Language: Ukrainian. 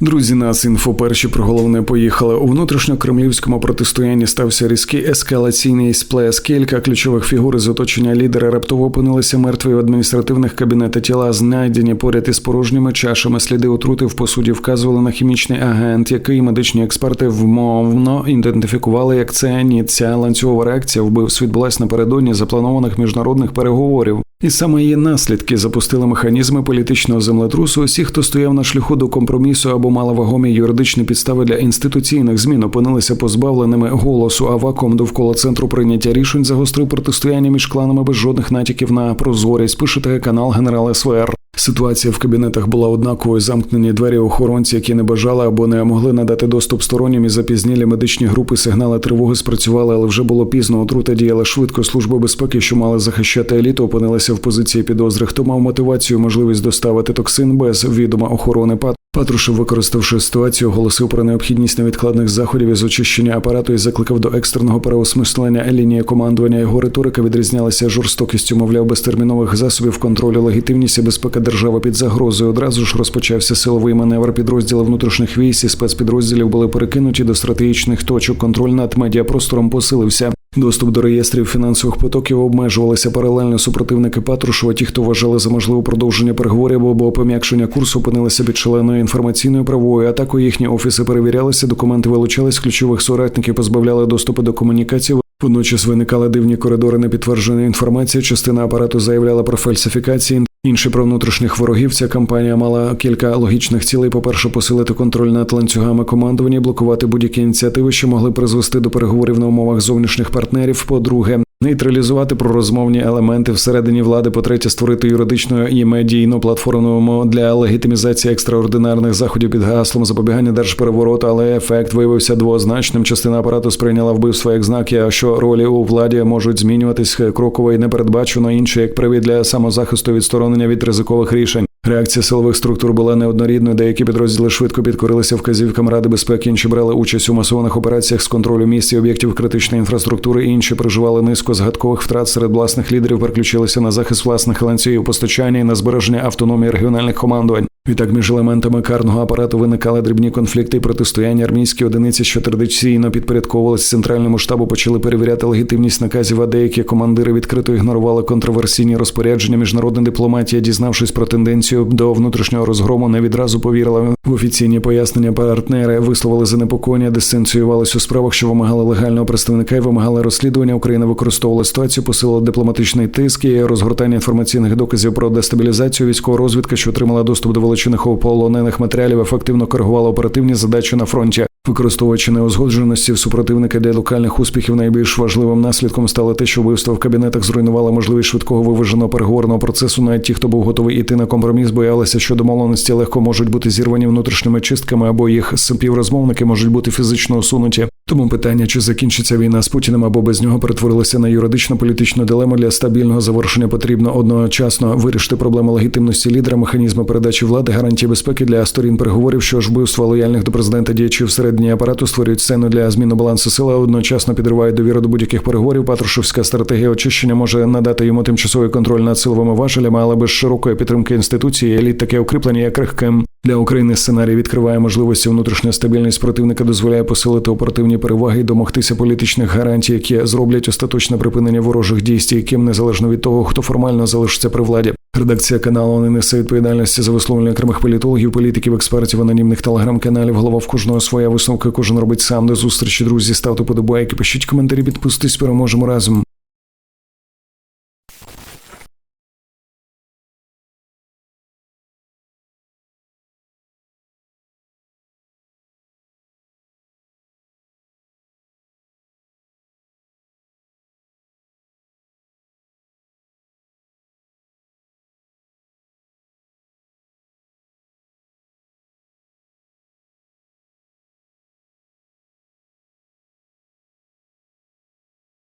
Друзі, нас інфо перші про головне поїхали. У внутрішньокремлівському протистоянні стався різкий ескалаційний сплеск. Кілька ключових фігур з оточення лідера раптово опинилися мертві в адміністративних кабінетах тіла, знайдені поряд із порожніми чашами. Сліди отрути в посуді вказували на хімічний агент, який медичні експерти вмовно ідентифікували як цианіт. Ця ланцюгова реакція вбивств відбулась напередодні запланованих міжнародних переговорів. І саме її наслідки запустили механізми політичного землетрусу. Усі, хто стояв на шляху до компромісу або мали вагомі юридичні підстави для інституційних змін, опинилися позбавленими голосу. А вакуум довкола центру прийняття рішень загострив протистояння між кланами без жодних натяків на прозорість. Пише канал генерал СВР. Ситуація в кабінетах була однаковою. Замкнені двері охоронці, які не бажали або не могли надати доступ стороннім і запізнілі медичні групи сигнали тривоги спрацювали, але вже було пізно. Отрута діяла швидко. Служби безпеки, що мали захищати еліту, опинилися в позиції підозри. Хто мав мотивацію, можливість доставити токсин без відома охорони ПАТ. Патрушев, використавши ситуацію, оголосив про необхідність невідкладних заходів із очищення апарату і закликав до екстреного переосмислення лінії командування. Його риторика відрізнялася жорстокістю, мовляв, безтермінових засобів контролю, легітимність і безпека держави під загрозою. Одразу ж розпочався силовий маневр. Підрозділи внутрішніх військ і спецпідрозділів були перекинуті до стратегічних точок. Контроль над медіапростором посилився. Доступ до реєстрів фінансових потоків обмежувалися паралельно супротивники Патрушева. Ті, хто вважали за можливе продовження переговорів або пом'якшення курсу, опинилися під шаленою інформаційною правовою атакою. Їхні офіси перевірялися, документи вилучались, ключових соратників позбавляли доступу до комунікації. Водночас виникали дивні коридори непідтвердженої інформації. Частина апарату заявляла про фальсифікації. Інші про внутрішніх ворогів ця кампанія мала кілька логічних цілей. По перше, посилити контроль над ланцюгами командування, блокувати будь-які ініціативи, що могли призвести до переговорів на умовах зовнішніх партнерів. По-друге, нейтралізувати пророзмовні елементи всередині влади. По третє, створити юридичну і медійну платформу для легітимізації екстраординарних заходів під гаслом запобігання держперевороту, але ефект виявився двозначним. Частина апарату сприйняла вбивство як знак, що ролі у владі можуть змінюватись кроково і непередбачено інші як привід для самозахисту відсторонення від ризикових рішень. Реакція силових структур була неоднорідною. Деякі підрозділи швидко підкорилися вказівкам Ради безпеки. Інші брали участь у масованих операціях з контролю місць і об'єктів критичної інфраструктури. Інші проживали низку згадкових втрат серед власних лідерів, переключилися на захист власних ланцюгів постачання і на збереження автономії регіональних командувань. Відтак між елементами карного апарату виникали дрібні конфлікти і протистояння армійські одиниці, що традиційно підпорядковувалися центральному штабу, почали перевіряти легітимність наказів. А деякі командири відкрито ігнорували контроверсійні розпорядження. Міжнародна дипломатія, дізнавшись про тенденцію до внутрішнього розгрому, не відразу повірила в офіційні пояснення. Партнери висловили занепокоєння, дистанціювалися у справах, що вимагали легального представника і вимагали розслідування. Україна використовувала ситуацію, посилила дипломатичний тиск і розгортання інформаційних доказів про дестабілізацію військової розвідки, що отримала доступ до вилучених полонених матеріалів, ефективно коригувала оперативні задачі на фронті. Використовуючи неузгодженості в супротивника для локальних успіхів, найбільш важливим наслідком стало те, що вбивство в кабінетах зруйнувало можливість швидкого виваженого переговорного процесу. Навіть ті, хто був готовий іти на компроміс, боялися, що домовленості легко можуть бути зірвані внутрішніми чистками, або їх співрозмовники можуть бути фізично усунуті. Тому питання, чи закінчиться війна з Путіним або без нього, перетворилося на юридично політичну дилему для стабільного завершення. Потрібно одночасно вирішити проблему легітимності лідера, механізму передачі влади, гарантії безпеки для сторін переговорів, що ж вбивства лояльних до президента діячів середньої апарату створюють сцену для зміни балансу сили, одночасно підривають довіру до будь-яких переговорів. Патрушевська стратегія очищення може надати йому тимчасовий контроль над силовими важелями, але без широкої підтримки інституції еліт таке укріплення є крихким. Для України сценарій відкриває можливості внутрішня стабільність противника, дозволяє посилити оперативні переваги і домогтися політичних гарантій, які зроблять остаточне припинення ворожих дій, стійким незалежно від того, хто формально залишиться при владі. Редакція каналу не несе відповідальності за висловлення окремих політологів, політиків, експертів, анонімних телеграм-каналів. Голова в кожного своя висновка. Кожен робить сам до зустрічі. Друзі, ставте подобайки, пишіть коментарі, підписуйтесь, переможемо разом.